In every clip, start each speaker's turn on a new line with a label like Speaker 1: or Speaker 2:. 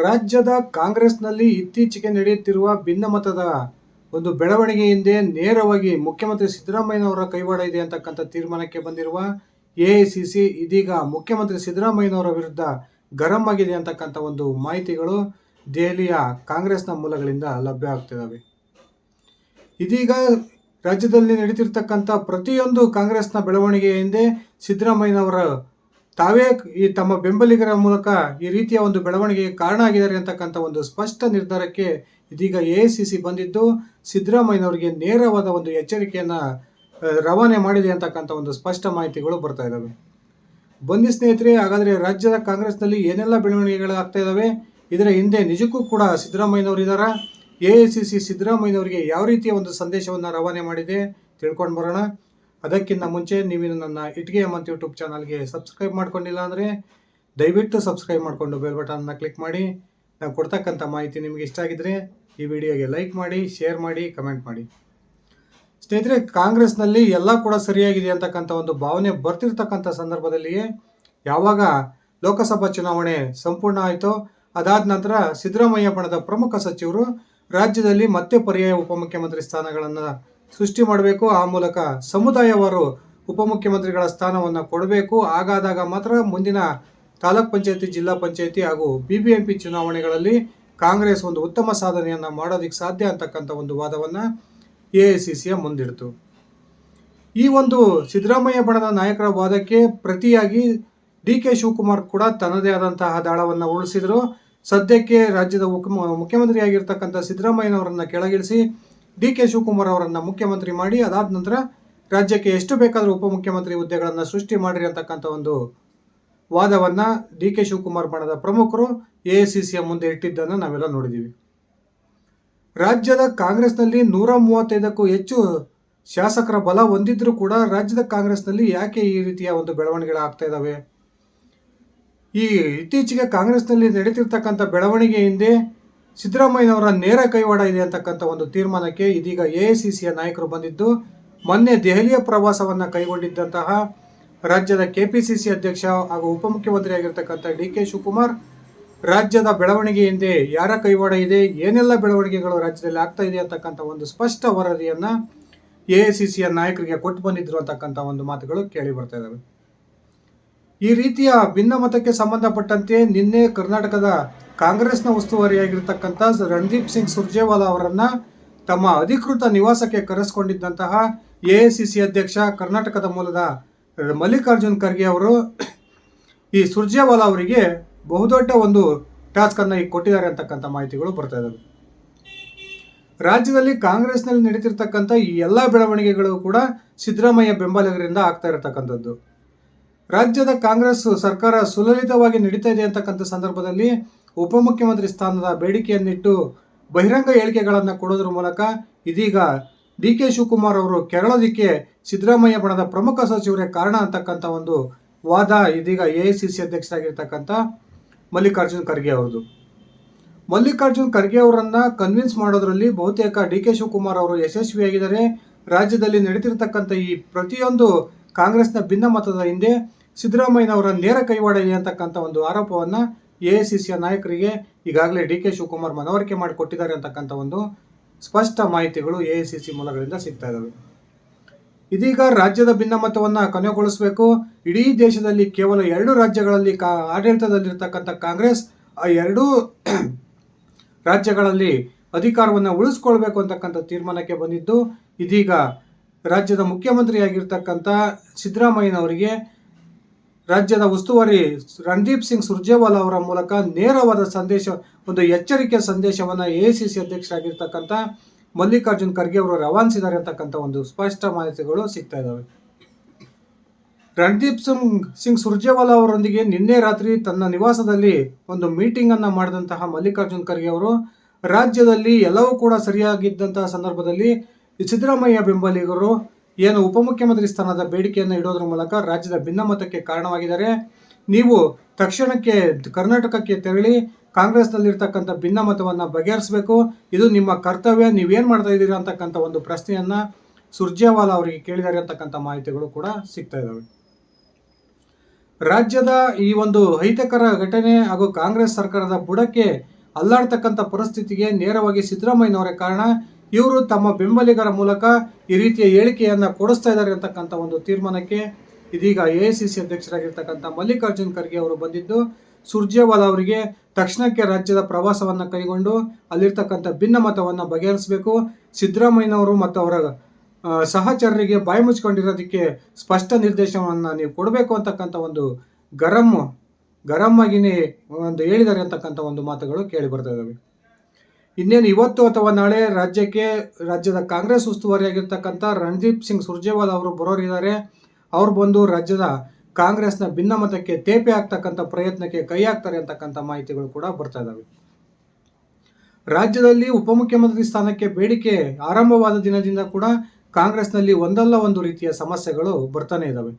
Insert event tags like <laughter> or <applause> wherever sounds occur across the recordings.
Speaker 1: ರಾಜ್ಯದ ಕಾಂಗ್ರೆಸ್ನಲ್ಲಿ ಇತ್ತೀಚೆಗೆ ನಡೆಯುತ್ತಿರುವ ಭಿನ್ನಮತದ ಒಂದು ಬೆಳವಣಿಗೆ ಹಿಂದೆ ನೇರವಾಗಿ ಮುಖ್ಯಮಂತ್ರಿ ಸಿದ್ದರಾಮಯ್ಯನವರ ಕೈವಾಡ ಇದೆ ಅಂತಕ್ಕಂಥ ತೀರ್ಮಾನಕ್ಕೆ ಬಂದಿರುವ ಎಐಸಿಸಿ ಇದೀಗ ಮುಖ್ಯಮಂತ್ರಿ ಸಿದ್ದರಾಮಯ್ಯನವರ ವಿರುದ್ಧ ಗರಂ ಆಗಿದೆ ಅಂತಕ್ಕಂಥ ಒಂದು ಮಾಹಿತಿಗಳು ದೆಹಲಿಯ ಕಾಂಗ್ರೆಸ್ನ ಮೂಲಗಳಿಂದ ಲಭ್ಯ ಆಗ್ತಿದ್ದಾವೆ. ಇದೀಗ ರಾಜ್ಯದಲ್ಲಿ ನಡೀತಿರ್ತಕ್ಕಂಥ ಪ್ರತಿಯೊಂದು ಕಾಂಗ್ರೆಸ್ನ ಬೆಳವಣಿಗೆ ಹಿಂದೆ ಸಿದ್ದರಾಮಯ್ಯನವರ ತಾವೇ ಈ ತಮ್ಮ ಬೆಂಬಲಿಗರ ಮೂಲಕ ಈ ರೀತಿಯ ಒಂದು ಬೆಳವಣಿಗೆಗೆ ಕಾರಣ ಆಗಿದ್ದಾರೆ ಅಂತಕ್ಕಂಥ ಒಂದು ಸ್ಪಷ್ಟ ನಿರ್ಧಾರಕ್ಕೆ ಇದೀಗ ಎ ಸಿ ಬಂದಿದ್ದು ಸಿದ್ದರಾಮಯ್ಯನವರಿಗೆ ನೇರವಾದ ಒಂದು ಎಚ್ಚರಿಕೆಯನ್ನು ರವಾನೆ ಮಾಡಿದೆ ಅಂತಕ್ಕಂಥ ಒಂದು ಸ್ಪಷ್ಟ ಮಾಹಿತಿಗಳು ಬರ್ತಾ ಇದ್ದಾವೆ ಬನ್ನಿ ಸ್ನೇಹಿತರೆ, ಹಾಗಾದರೆ ರಾಜ್ಯದ ಕಾಂಗ್ರೆಸ್ನಲ್ಲಿ ಏನೆಲ್ಲ ಬೆಳವಣಿಗೆಗಳು ಆಗ್ತಾ ಇದ್ದಾವೆ ಇದರ ಹಿಂದೆ ನಿಜಕ್ಕೂ ಕೂಡ ಸಿದ್ದರಾಮಯ್ಯನವರಿದ್ದಾರ ಎ ಐ ಸಿ ಸಿ ಸಿದ್ದರಾಮಯ್ಯನವರಿಗೆ ಯಾವ ರೀತಿಯ ಒಂದು ಸಂದೇಶವನ್ನು ರವಾನೆ ಮಾಡಿದೆ? ತಿಳ್ಕೊಂಡು ಬರೋಣ. ಅದಕ್ಕಿಂತ ಮುಂಚೆ ನೀವು ನನ್ನ ಇಟ್ಗೆ ಮಂತ್ ಯೂಟ್ಯೂಬ್ ಚಾನಲ್ಗೆ ಸಬ್ಸ್ಕ್ರೈಬ್ ಮಾಡ್ಕೊಂಡಿಲ್ಲ ಅಂದರೆ ದಯವಿಟ್ಟು ಸಬ್ಸ್ಕ್ರೈಬ್ ಮಾಡಿಕೊಂಡು ಬೆಲ್ ಬಟನ್ನ ಕ್ಲಿಕ್ ಮಾಡಿ. ನಾವು ಕೊಡ್ತಕ್ಕಂಥ ಮಾಹಿತಿ ನಿಮಗೆ ಇಷ್ಟ ಆಗಿದ್ರೆ ಈ ವಿಡಿಯೋಗೆ ಲೈಕ್ ಮಾಡಿ ಶೇರ್ ಮಾಡಿ ಕಮೆಂಟ್ ಮಾಡಿ. ಸ್ನೇಹಿತರೆ, ಕಾಂಗ್ರೆಸ್ನಲ್ಲಿ ಎಲ್ಲ ಕೂಡ ಸರಿಯಾಗಿದೆ ಅಂತಕ್ಕಂಥ ಒಂದು ಭಾವನೆ ಬರ್ತಿರ್ತಕ್ಕಂಥ ಸಂದರ್ಭದಲ್ಲಿಯೇ ಯಾವಾಗ ಲೋಕಸಭಾ ಚುನಾವಣೆ ಸಂಪೂರ್ಣ ಆಯಿತೋ ಅದಾದ ನಂತರ ಸಿದ್ದರಾಮಯ್ಯ ಬಣದ ಪ್ರಮುಖ ಸಚಿವರು ರಾಜ್ಯದಲ್ಲಿ ಮತ್ತೆ ಪರ್ಯಾಯ ಉಪಮುಖ್ಯಮಂತ್ರಿ ಸ್ಥಾನಗಳನ್ನು ಸೃಷ್ಟಿ ಮಾಡಬೇಕು. ಆ ಮೂಲಕ ಸಮುದಾಯವರು ಉಪಮುಖ್ಯಮಂತ್ರಿಗಳ ಸ್ಥಾನವನ್ನು ಕೊಡಬೇಕು. ಹಾಗಾದಾಗ ಮಾತ್ರ ಮುಂದಿನ ತಾಲೂಕ್ ಪಂಚಾಯತಿ, ಜಿಲ್ಲಾ ಪಂಚಾಯತಿ ಹಾಗೂ ಬಿ ಬಿ ಎಂ ಪಿ ಚುನಾವಣೆಗಳಲ್ಲಿ ಕಾಂಗ್ರೆಸ್ ಒಂದು ಉತ್ತಮ ಸಾಧನೆಯನ್ನು ಮಾಡೋದಕ್ಕೆ ಸಾಧ್ಯ ಅಂತಕ್ಕಂಥ ಒಂದು ವಾದವನ್ನು ಎ ಐ ಸಿ ಸಿಯ ಮುಂದಿಡ್ತು. ಈ ಒಂದು ಸಿದ್ದರಾಮಯ್ಯ ಬಣದ ನಾಯಕರ ವಾದಕ್ಕೆ ಪ್ರತಿಯಾಗಿ ಡಿ ಕೆ ಶಿವಕುಮಾರ್ ಕೂಡ ತನ್ನದೇ ಆದಂತಹ ದಾಳವನ್ನು ಉಳಿಸಿದ್ರು ಸದ್ಯಕ್ಕೆ ರಾಜ್ಯದ ಮುಖ್ಯಮಂತ್ರಿಯಾಗಿರ್ತಕ್ಕಂಥ ಸಿದ್ದರಾಮಯ್ಯನವರನ್ನು ಕೆಳಗಿಳಿಸಿ ಡಿ ಕೆ ಶಿವಕುಮಾರ್ ಅವರನ್ನು ಮುಖ್ಯಮಂತ್ರಿ ಮಾಡಿ, ಅದಾದ ನಂತರ ರಾಜ್ಯಕ್ಕೆ ಎಷ್ಟು ಬೇಕಾದರೂ ಉಪಮುಖ್ಯಮಂತ್ರಿ ಹುದ್ದೆಗಳನ್ನು ಸೃಷ್ಟಿ ಮಾಡಿರಿ ಅಂತಕ್ಕಂಥ ಒಂದು ವಾದವನ್ನು ಡಿ ಕೆ ಶಿವಕುಮಾರ್ ಬಣದ ಪ್ರಮುಖರು ಎ ಸಿ ಸಿಯ ಮುಂದೆ ಇಟ್ಟಿದ್ದನ್ನು ನಾವೆಲ್ಲ ನೋಡಿದ್ದೀವಿ ರಾಜ್ಯದ ಕಾಂಗ್ರೆಸ್ನಲ್ಲಿ ನೂರ ಮೂವತ್ತೈದಕ್ಕೂ ಹೆಚ್ಚು ಶಾಸಕರ ಬಲ ಹೊಂದಿದ್ರೂ ಕೂಡ ರಾಜ್ಯದ ಕಾಂಗ್ರೆಸ್ನಲ್ಲಿ ಯಾಕೆ ಈ ರೀತಿಯ ಒಂದು ಬೆಳವಣಿಗೆಗಳಾಗ್ತಾ ಇದ್ದಾವೆ ಈ ಇತ್ತೀಚೆಗೆ ಕಾಂಗ್ರೆಸ್ನಲ್ಲಿ ನಡೀತಿರ್ತಕ್ಕಂಥ ಬೆಳವಣಿಗೆ ಹಿಂದೆ ಸಿದ್ದರಾಮಯ್ಯನವರ ನೇರ ಕೈವಾಡ ಇದೆ ಅಂತಕ್ಕಂಥ ಒಂದು ತೀರ್ಮಾನಕ್ಕೆ ಇದೀಗ ಎ ಐ ನಾಯಕರು ಬಂದಿದ್ದು, ಮೊನ್ನೆ ದೆಹಲಿಯ ಪ್ರವಾಸವನ್ನು ಕೈಗೊಂಡಿದ್ದಂತಹ ರಾಜ್ಯದ ಕೆ ಪಿ ಸಿ ಸಿ ಅಧ್ಯಕ್ಷ ಹಾಗೂ ಉಪಮುಖ್ಯಮಂತ್ರಿ ಆಗಿರ್ತಕ್ಕಂಥ ಡಿ ಕೆ ಶಿವಕುಮಾರ್, ರಾಜ್ಯದ ಬೆಳವಣಿಗೆ ಹಿಂದೆ ಯಾರ ಕೈವಾಡ ಇದೆ, ಏನೆಲ್ಲ ಬೆಳವಣಿಗೆಗಳು ರಾಜ್ಯದಲ್ಲಿ ಆಗ್ತಾ ಇದೆ ಅಂತಕ್ಕಂಥ ಒಂದು ಸ್ಪಷ್ಟ ವರದಿಯನ್ನು ಎ ಐ ಸಿ ಸಿಯ ನಾಯಕರಿಗೆ ಕೊಟ್ಟು ಬಂದಿದ್ರು ಅಂತಕ್ಕಂಥ ಒಂದು ಮಾತುಗಳು ಕೇಳಿ ಬರ್ತಾ ಇದ್ದಾವೆ ಈ ರೀತಿಯ ಭಿನ್ನಮತಕ್ಕೆ ಸಂಬಂಧಪಟ್ಟಂತೆ ನಿನ್ನೆ ಕರ್ನಾಟಕದ ಕಾಂಗ್ರೆಸ್ನ ಉಸ್ತುವಾರಿಯಾಗಿರ್ತಕ್ಕಂಥ ರಣದೀಪ್ ಸಿಂಗ್ ಸುರ್ಜೇವಾಲಾ ಅವರನ್ನು ತಮ್ಮ ಅಧಿಕೃತ ನಿವಾಸಕ್ಕೆ ಕರೆಸಿಕೊಂಡಿದ್ದಂತಹ ಎ ಅಧ್ಯಕ್ಷ ಕರ್ನಾಟಕದ ಮೂಲದ ಮಲ್ಲಿಕಾರ್ಜುನ್ ಖರ್ಗೆ ಅವರು ಈ ಸುರ್ಜೇವಾಲಾ ಅವರಿಗೆ ಬಹುದೊಡ್ಡ ಒಂದು ಟಾಸ್ಕನ್ನು ಈಗ ಕೊಟ್ಟಿದ್ದಾರೆ ಅಂತಕ್ಕಂಥ ಮಾಹಿತಿಗಳು ಬರ್ತಾ ಇದ್ದಾವೆ. ರಾಜ್ಯದಲ್ಲಿ ಕಾಂಗ್ರೆಸ್ನಲ್ಲಿ ನಡೀತಿರ್ತಕ್ಕಂಥ ಈ ಎಲ್ಲ ಬೆಳವಣಿಗೆಗಳು ಕೂಡ ಸಿದ್ದರಾಮಯ್ಯ ಬೆಂಬಲಿಗರಿಂದ ಆಗ್ತಾ ಇರತಕ್ಕಂಥದ್ದು. ರಾಜ್ಯದ ಕಾಂಗ್ರೆಸ್ ಸರ್ಕಾರ ಸುಲಲಿತವಾಗಿ ನಡೀತಾ ಇದೆ ಅಂತಕ್ಕಂಥ ಸಂದರ್ಭದಲ್ಲಿ ಉಪಮುಖ್ಯಮಂತ್ರಿ ಸ್ಥಾನದ ಬೇಡಿಕೆಯನ್ನಿಟ್ಟು ಬಹಿರಂಗ ಹೇಳಿಕೆಗಳನ್ನು ಕೊಡೋದ್ರ ಮೂಲಕ ಇದೀಗ ಡಿ ಕೆ ಶಿವಕುಮಾರ್ ಅವರು ಕೆರಳೋದಿಕ್ಕೆ ಸಿದ್ದರಾಮಯ್ಯ ಬಣದ ಪ್ರಮುಖ ಸಚಿವರೇ ಕಾರಣ ಅಂತಕ್ಕಂಥ ಒಂದು ವಾದ ಇದೀಗ ಎ ಐ ಸಿ ಸಿ ಅಧ್ಯಕ್ಷರಾಗಿರ್ತಕ್ಕಂಥ ಮಲ್ಲಿಕಾರ್ಜುನ್ ಖರ್ಗೆ ಅವರದು ಮಲ್ಲಿಕಾರ್ಜುನ್ ಖರ್ಗೆ ಅವರನ್ನು ಕನ್ವಿನ್ಸ್ ಮಾಡೋದ್ರಲ್ಲಿ ಬಹುತೇಕ ಡಿ ಕೆ ಶಿವಕುಮಾರ್ ಅವರು ಯಶಸ್ವಿಯಾಗಿದ್ದಾರೆ. ರಾಜ್ಯದಲ್ಲಿ ನಡೀತಿರ್ತಕ್ಕಂಥ ಈ ಪ್ರತಿಯೊಂದು ಕಾಂಗ್ರೆಸ್ನ ಭಿನ್ನಮತದ ಹಿಂದೆ ಸಿದ್ದರಾಮಯ್ಯನವರ ನೇರ ಕೈವಾಡ ಇದೆ ಅಂತಕ್ಕಂಥ ಒಂದು ಆರೋಪವನ್ನು ಎ ಐ ಸಿ ಸಿಯ ನಾಯಕರಿಗೆ ಈಗಾಗಲೇ ಡಿ ಕೆ ಶಿವಕುಮಾರ್ ಮನವರಿಕೆ ಮಾಡಿಕೊಟ್ಟಿದ್ದಾರೆ ಅಂತಕ್ಕಂಥ ಒಂದು ಸ್ಪಷ್ಟ ಮಾಹಿತಿಗಳು ಎ ಐ ಸಿ ಸಿ ಮೂಲಗಳಿಂದ ಸಿಗ್ತಾ ಇದ್ದಾವೆ ಇದೀಗ ರಾಜ್ಯದ ಭಿನ್ನಮತವನ್ನು ಕೊನೆಗೊಳಿಸಬೇಕು. ಇಡೀ ದೇಶದಲ್ಲಿ ಕೇವಲ ಎರಡು ರಾಜ್ಯಗಳಲ್ಲಿ ಕಾ ಆಡಳಿತದಲ್ಲಿರ್ತಕ್ಕಂಥ ಕಾಂಗ್ರೆಸ್, ಆ ಎರಡೂ <clears throat> ರಾಜ್ಯಗಳಲ್ಲಿ ಅಧಿಕಾರವನ್ನು ಉಳಿಸ್ಕೊಳ್ಬೇಕು ಅಂತಕ್ಕಂಥ ತೀರ್ಮಾನಕ್ಕೆ ಬಂದಿದ್ದು, ಇದೀಗ ರಾಜ್ಯದ ಮುಖ್ಯಮಂತ್ರಿಯಾಗಿರ್ತಕ್ಕಂಥ ಸಿದ್ದರಾಮಯ್ಯನವರಿಗೆ ರಾಜ್ಯದ ಉಸ್ತುವಾರಿ ರಣದೀಪ್ ಸಿಂಗ್ ಸುರ್ಜೇವಾಲಾ ಅವರ ಮೂಲಕ ನೇರವಾದ ಸಂದೇಶ, ಒಂದು ಎಚ್ಚರಿಕೆ ಸಂದೇಶವನ್ನು ಎ ಸಿ ಸಿ ಅಧ್ಯಕ್ಷರಾಗಿರ್ತಕ್ಕಂಥ ಮಲ್ಲಿಕಾರ್ಜುನ್ ಖರ್ಗೆ ಅವರು ರವಾನಿಸಿದ್ದಾರೆ ಅಂತಕ್ಕಂಥ ಒಂದು ಸ್ಪಷ್ಟ ಮಾಹಿತಿಗಳು ಸಿಗ್ತಾ ಇದ್ದಾವೆ ರಣದೀಪ್ ಸಿಂಗ್ ಸಿಂಗ್ ಸುರ್ಜೇವಾಲಾ ಅವರೊಂದಿಗೆ ನಿನ್ನೆ ರಾತ್ರಿ ತನ್ನ ನಿವಾಸದಲ್ಲಿ ಒಂದು ಮೀಟಿಂಗ್ ಅನ್ನ ಮಾಡಿದಂತಹ ಮಲ್ಲಿಕಾರ್ಜುನ್ ಖರ್ಗೆ ಅವರು, ರಾಜ್ಯದಲ್ಲಿ ಎಲ್ಲವೂ ಕೂಡ ಸರಿಯಾಗಿದ್ದಂತಹ ಸಂದರ್ಭದಲ್ಲಿ ಸಿದ್ದರಾಮಯ್ಯ ಬೆಂಬಲಿಗರು ಏನು ಉಪಮುಖ್ಯಮಂತ್ರಿ ಸ್ಥಾನದ ಬೇಡಿಕೆಯನ್ನು ಇಡೋದ್ರ ಮೂಲಕ ರಾಜ್ಯದ ಭಿನ್ನಮತಕ್ಕೆ ಕಾರಣವಾಗಿದ್ದಾರೆ. ನೀವು ತಕ್ಷಣಕ್ಕೆ ಕರ್ನಾಟಕಕ್ಕೆ ತೆರಳಿ ಕಾಂಗ್ರೆಸ್ನಲ್ಲಿರ್ತಕ್ಕಂಥ ಭಿನ್ನಮತವನ್ನು ಬಗೆಹರಿಸಬೇಕು. ಇದು ನಿಮ್ಮ ಕರ್ತವ್ಯ. ನೀವೇನು ಮಾಡ್ತಾ ಇದ್ದೀರಾ ಅಂತಕ್ಕಂಥ ಒಂದು ಪ್ರಶ್ನೆಯನ್ನು ಸುರ್ಜೇವಾಲಾ ಅವರಿಗೆ ಕೇಳಿದ್ದಾರೆ ಅಂತಕ್ಕಂಥ ಮಾಹಿತಿಗಳು ಕೂಡ ಸಿಗ್ತಾ ಇದ್ದಾವೆ ರಾಜ್ಯದ ಈ ಒಂದು ಅಹಿತಕರ ಘಟನೆ ಹಾಗೂ ಕಾಂಗ್ರೆಸ್ ಸರ್ಕಾರದ ಬುಡಕ್ಕೆ ಅಲ್ಲಾಡ್ತಕ್ಕಂಥ ಪರಿಸ್ಥಿತಿಗೆ ನೇರವಾಗಿ ಸಿದ್ದರಾಮಯ್ಯನವರೇ ಕಾರಣ. ಇವರು ತಮ್ಮ ಬೆಂಬಲಿಗರ ಮೂಲಕ ಈ ರೀತಿಯ ಹೇಳಿಕೆಯನ್ನು ಕೊಡಿಸ್ತಾ ಇದ್ದಾರೆ ಅಂತಕ್ಕಂಥ ಒಂದು ತೀರ್ಮಾನಕ್ಕೆ ಇದೀಗ ಎ ಐ ಸಿ ಸಿ ಅಧ್ಯಕ್ಷರಾಗಿರ್ತಕ್ಕಂಥ ಮಲ್ಲಿಕಾರ್ಜುನ್ ಖರ್ಗೆ ಅವರು ಬಂದಿದ್ದು, ಸುರ್ಜೇವಾಲಾ ಅವರಿಗೆ ತಕ್ಷಣಕ್ಕೆ ರಾಜ್ಯದ ಪ್ರವಾಸವನ್ನು ಕೈಗೊಂಡು ಅಲ್ಲಿರ್ತಕ್ಕಂಥ ಭಿನ್ನಮತವನ್ನು ಬಗೆಹರಿಸಬೇಕು. ಸಿದ್ದರಾಮಯ್ಯನವರು ಮತ್ತು ಅವರ ಸಹಚರರಿಗೆ ಬಾಯಿ ಮುಚ್ಕೊಂಡಿರೋದಕ್ಕೆ ಸ್ಪಷ್ಟ ನಿರ್ದೇಶನವನ್ನು ನೀವು ಕೊಡಬೇಕು ಅಂತಕ್ಕಂಥ ಒಂದು ಗರಂ ಗರಂ ಒಂದು ಹೇಳಿದ್ದಾರೆ ಅಂತಕ್ಕಂಥ ಒಂದು ಮಾತುಗಳು ಕೇಳಿ ಬರ್ತಾ ಇದ್ದಾವೆ. ಇನ್ನೇನು ಇವತ್ತು ಅಥವಾ ನಾಳೆ ರಾಜ್ಯಕ್ಕೆ ರಾಜ್ಯದ ಕಾಂಗ್ರೆಸ್ ಉಸ್ತುವಾರಿಯಾಗಿರ್ತಕ್ಕಂಥ ರಣದೀಪ್ ಸಿಂಗ್ ಸುರ್ಜೇವಾಲಾ ಅವರು ಬರೋರಿದ್ದಾರೆ. ಅವ್ರು ಬಂದು ರಾಜ್ಯದ ಕಾಂಗ್ರೆಸ್ನ ಭಿನ್ನಮತಕ್ಕೆ ತೇಪೆ ಆಗ್ತಕ್ಕಂಥ ಪ್ರಯತ್ನಕ್ಕೆ ಕೈ ಹಾಕ್ತಾರೆ ಅಂತಕ್ಕಂಥ ಮಾಹಿತಿಗಳು ಕೂಡ ಬರ್ತಾ ಇದ್ದಾವೆ ರಾಜ್ಯದಲ್ಲಿ ಉಪಮುಖ್ಯಮಂತ್ರಿ ಸ್ಥಾನಕ್ಕೆ ಬೇಡಿಕೆ ಆರಂಭವಾದ ದಿನದಿಂದ ಕೂಡ ಕಾಂಗ್ರೆಸ್ನಲ್ಲಿ ಒಂದಲ್ಲ ಒಂದು ರೀತಿಯ ಸಮಸ್ಯೆಗಳು ಬರ್ತಾನೆ ಇದ್ದಾವೆ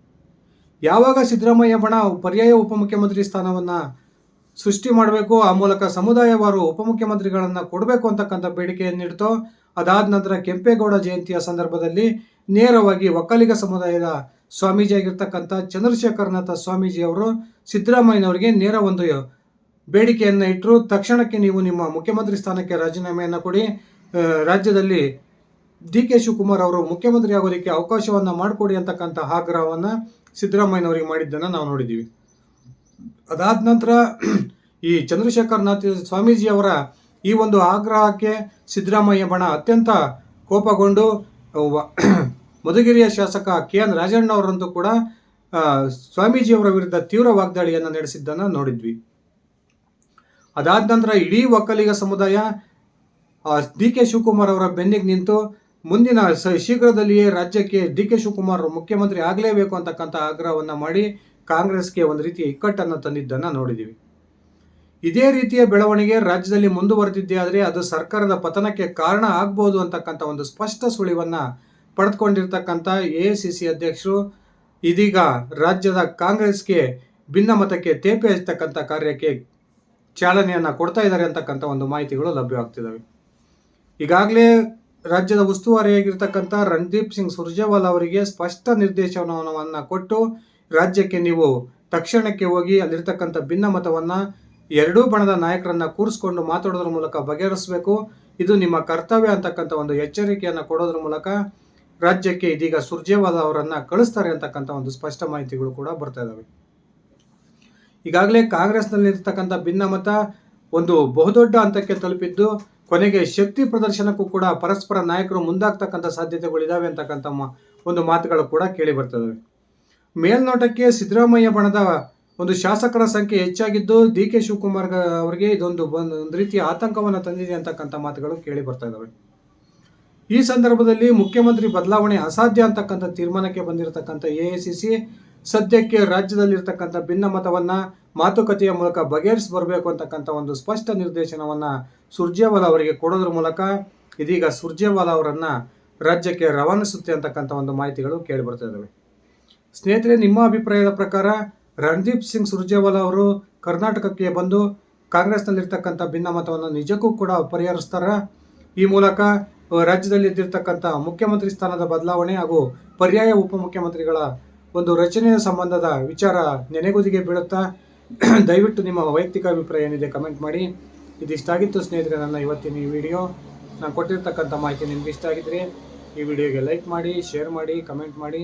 Speaker 1: ಯಾವಾಗ ಸಿದ್ದರಾಮಯ್ಯ ಬಣ ಪರ್ಯಾಯ ಉಪಮುಖ್ಯಮಂತ್ರಿ ಸ್ಥಾನವನ್ನು ಸೃಷ್ಟಿ ಮಾಡಬೇಕು, ಆ ಮೂಲಕ ಸಮುದಾಯವಾರು ಉಪಮುಖ್ಯಮಂತ್ರಿಗಳನ್ನು ಕೊಡಬೇಕು ಅಂತಕ್ಕಂಥ ಬೇಡಿಕೆಯನ್ನಿಡ್ತು ಅದಾದ ನಂತರ ಕೆಂಪೇಗೌಡ ಜಯಂತಿಯ ಸಂದರ್ಭದಲ್ಲಿ ನೇರವಾಗಿ ಒಕ್ಕಲಿಗ ಸಮುದಾಯದ ಸ್ವಾಮೀಜಿ ಆಗಿರ್ತಕ್ಕಂಥ ಚಂದ್ರಶೇಖರನಾಥ ಸ್ವಾಮೀಜಿ ಅವರು ಸಿದ್ದರಾಮಯ್ಯನವರಿಗೆ ನೇರ ಒಂದು ಬೇಡಿಕೆಯನ್ನು ಇಟ್ಟರು ತಕ್ಷಣಕ್ಕೆ ನೀವು ನಿಮ್ಮ ಮುಖ್ಯಮಂತ್ರಿ ಸ್ಥಾನಕ್ಕೆ ರಾಜೀನಾಮೆಯನ್ನು ಕೊಡಿ ರಾಜ್ಯದಲ್ಲಿ ಡಿ ಕೆ ಶಿವಕುಮಾರ್ ಅವರು ಮುಖ್ಯಮಂತ್ರಿ ಆಗೋದಕ್ಕೆ ಅವಕಾಶವನ್ನು ಮಾಡಿಕೊಡಿ ಅಂತಕ್ಕಂಥ ಆಗ್ರಹವನ್ನು ಸಿದ್ದರಾಮಯ್ಯನವರಿಗೆ ಮಾಡಿದ್ದನ್ನು ನಾವು ನೋಡಿದ್ದೀವಿ. ಅದಾದ ನಂತರ ಈ ಚಂದ್ರಶೇಖರನಾಥ ಸ್ವಾಮೀಜಿಯವರ ಈ ಒಂದು ಆಗ್ರಹಕ್ಕೆ ಸಿದ್ದರಾಮಯ್ಯ ಬಣ ಅತ್ಯಂತ ಕೋಪಗೊಂಡು ಮಧುಗಿರಿಯ ಶಾಸಕ ಕೆ ಎನ್ ರಾಜಣ್ಣ ಅವರಂತೂ ಕೂಡ ಸ್ವಾಮೀಜಿಯವರ ವಿರುದ್ಧ ತೀವ್ರ ವಾಗ್ದಾಳಿಯನ್ನು ನಡೆಸಿದ್ದನ್ನು ನೋಡಿದ್ವಿ. ಅದಾದ ನಂತರ ಇಡೀ ಒಕ್ಕಲಿಗ ಸಮುದಾಯ ಡಿ ಕೆ ಶಿವಕುಮಾರ್ ಅವರ ಬೆನ್ನಿಗೆ ನಿಂತು ಮುಂದಿನ ಶೀಘ್ರದಲ್ಲಿಯೇ ರಾಜ್ಯಕ್ಕೆ ಡಿ ಕೆ ಶಿವಕುಮಾರ್ ಮುಖ್ಯಮಂತ್ರಿ ಆಗಲೇಬೇಕು ಅಂತಕ್ಕಂಥ ಆಗ್ರಹವನ್ನು ಮಾಡಿ ಕಾಂಗ್ರೆಸ್ಗೆ ಒಂದು ರೀತಿಯ ಇಕ್ಕಟ್ಟನ್ನು ತಂದಿದ್ದನ್ನು ನೋಡಿದ್ದೀವಿ ಇದೇ ರೀತಿಯ ಬೆಳವಣಿಗೆ ರಾಜ್ಯದಲ್ಲಿ ಮುಂದುವರೆದಿದ್ದೇ ಆದರೆ ಅದು ಸರ್ಕಾರದ ಪತನಕ್ಕೆ ಕಾರಣ ಆಗ್ಬೋದು ಅಂತಕ್ಕಂಥ ಒಂದು ಸ್ಪಷ್ಟ ಸುಳಿವನ್ನು ಪಡೆದುಕೊಂಡಿರ್ತಕ್ಕಂಥ ಎ ಸಿ ಸಿ ಅಧ್ಯಕ್ಷರು, ಇದೀಗ ರಾಜ್ಯದ ಕಾಂಗ್ರೆಸ್ಗೆ ಭಿನ್ನಮತಕ್ಕೆ ತೇಪೆ ಹಚ್ಚತಕ್ಕಂಥ ಕಾರ್ಯಕ್ಕೆ ಚಾಲನೆಯನ್ನು ಕೊಡ್ತಾ ಇದ್ದಾರೆ ಅಂತಕ್ಕಂಥ ಒಂದು ಮಾಹಿತಿಗಳು ಲಭ್ಯವಾಗ್ತಿದ್ದಾವೆ ಈಗಾಗಲೇ ರಾಜ್ಯದ ಉಸ್ತುವಾರಿಯಾಗಿರ್ತಕ್ಕಂಥ ರಣದೀಪ್ ಸಿಂಗ್ ಸುರ್ಜೇವಾಲ್ ಅವರಿಗೆ ಸ್ಪಷ್ಟ ನಿರ್ದೇಶನವನ್ನು ಕೊಟ್ಟು ರಾಜ್ಯಕ್ಕೆ ನೀವು ತಕ್ಷಣಕ್ಕೆ ಹೋಗಿ ಅಲ್ಲಿರ್ತಕ್ಕಂಥ ಭಿನ್ನಮತವನ್ನು ಎರಡೂ ಬಣದ ನಾಯಕರನ್ನ ಕೂರಿಸ್ಕೊಂಡು ಮಾತಾಡೋದ್ರ ಮೂಲಕ ಬಗೆಹರಿಸಬೇಕು. ಇದು ನಿಮ್ಮ ಕರ್ತವ್ಯ ಅಂತಕ್ಕಂಥ ಒಂದು ಎಚ್ಚರಿಕೆಯನ್ನು ಕೊಡೋದ್ರ ಮೂಲಕ ರಾಜ್ಯಕ್ಕೆ ಇದೀಗ ಸುರ್ಜೇವಾಲ ಅವರನ್ನು ಕಳಿಸ್ತಾರೆ ಅಂತಕ್ಕಂಥ ಒಂದು ಸ್ಪಷ್ಟ ಮಾಹಿತಿಗಳು ಕೂಡ ಬರ್ತಾ ಇದ್ದಾವೆ ಈಗಾಗಲೇ ಕಾಂಗ್ರೆಸ್ನಲ್ಲಿರ್ತಕ್ಕಂಥ ಭಿನ್ನಮತ ಒಂದು ಬಹುದೊಡ್ಡ ಹಂತಕ್ಕೆ ತಲುಪಿದ್ದು, ಕೊನೆಗೆ ಶಕ್ತಿ ಪ್ರದರ್ಶನಕ್ಕೂ ಕೂಡ ಪರಸ್ಪರ ನಾಯಕರು ಮುಂದಾಗ್ತಕ್ಕಂಥ ಸಾಧ್ಯತೆಗಳಿದಾವೆ ಅಂತಕ್ಕಂಥ ಒಂದು ಮಾತುಗಳು ಕೂಡ ಕೇಳಿ ಬರ್ತದವೆ ಮೇಲ್ನೋಟಕ್ಕೆ ಸಿದ್ದರಾಮಯ್ಯ ಬಣದ ಒಂದು ಶಾಸಕರ ಸಂಖ್ಯೆ ಹೆಚ್ಚಾಗಿದ್ದು ಡಿ ಕೆ ಶಿವಕುಮಾರ್ ಅವರಿಗೆ ಇದೊಂದು ಒಂದು ರೀತಿಯ ಆತಂಕವನ್ನು ತಂದಿದೆ ಅಂತಕ್ಕಂಥ ಮಾತುಗಳು ಕೇಳಿ ಬರ್ತಾ ಇದ್ದಾವೆ ಈ ಸಂದರ್ಭದಲ್ಲಿ ಮುಖ್ಯಮಂತ್ರಿ ಬದಲಾವಣೆ ಅಸಾಧ್ಯ ಅಂತಕ್ಕಂಥ ತೀರ್ಮಾನಕ್ಕೆ ಬಂದಿರತಕ್ಕಂಥ ಎ ಸದ್ಯಕ್ಕೆ ರಾಜ್ಯದಲ್ಲಿರ್ತಕ್ಕಂಥ ಭಿನ್ನಮತವನ್ನ ಮಾತುಕತೆಯ ಮೂಲಕ ಬಗೆಹರಿಸಿ ಬರಬೇಕು ಅಂತಕ್ಕಂಥ ಒಂದು ಸ್ಪಷ್ಟ ನಿರ್ದೇಶನವನ್ನ ಸುರ್ಜೇವಾಲಾ ಅವರಿಗೆ ಕೊಡೋದ್ರ ಮೂಲಕ ಇದೀಗ ಸುರ್ಜೇವಾಲಾ ಅವರನ್ನು ರಾಜ್ಯಕ್ಕೆ ರವಾನಿಸುತ್ತೆ ಅಂತಕ್ಕಂಥ ಒಂದು ಮಾಹಿತಿಗಳು ಕೇಳಿ ಬರ್ತಾ ಇದ್ದಾವೆ ಸ್ನೇಹಿತರೆ, ನಿಮ್ಮ ಅಭಿಪ್ರಾಯದ ಪ್ರಕಾರ ರಣದೀಪ್ ಸಿಂಗ್ ಸುರ್ಜೇವಾಲಾ ಅವರು ಕರ್ನಾಟಕಕ್ಕೆ ಬಂದು ಕಾಂಗ್ರೆಸ್ನಲ್ಲಿರ್ತಕ್ಕಂಥ ಭಿನ್ನಮತವನ್ನು ನಿಜಕ್ಕೂ ಕೂಡ ಪರಿಹರಿಸ್ತಾರ? ಈ ಮೂಲಕ ರಾಜ್ಯದಲ್ಲಿ ಇದ್ದಿರ್ತಕ್ಕಂಥ ಮುಖ್ಯಮಂತ್ರಿ ಸ್ಥಾನದ ಬದಲಾವಣೆ ಹಾಗೂ ಪರ್ಯಾಯ ಉಪಮುಖ್ಯಮಂತ್ರಿಗಳ ಒಂದು ರಚನೆಯ ಸಂಬಂಧದ ವಿಚಾರ ನೆನೆಗುದಿಗೆ ಬೀಳುತ್ತಾ? <clears throat> ದಯವಿಟ್ಟು ನಿಮ್ಮ ವೈಯಕ್ತಿಕ ಅಭಿಪ್ರಾಯ ಏನಿದೆ ಕಮೆಂಟ್ ಮಾಡಿ. ಇದಿಷ್ಟಾಗಿತ್ತು ಸ್ನೇಹಿತರೆ, ನನ್ನ ಇವತ್ತಿನ ಈ ವಿಡಿಯೋ. ನಾನು ಕೊಟ್ಟಿರ್ತಕ್ಕಂಥ ಮಾಹಿತಿ ನಿಮ್ಗೆ ಇಷ್ಟ ಆಗಿದ್ರೆ ಈ ವಿಡಿಯೋಗೆ ಲೈಕ್ ಮಾಡಿ, ಶೇರ್ ಮಾಡಿ, ಕಮೆಂಟ್ ಮಾಡಿ.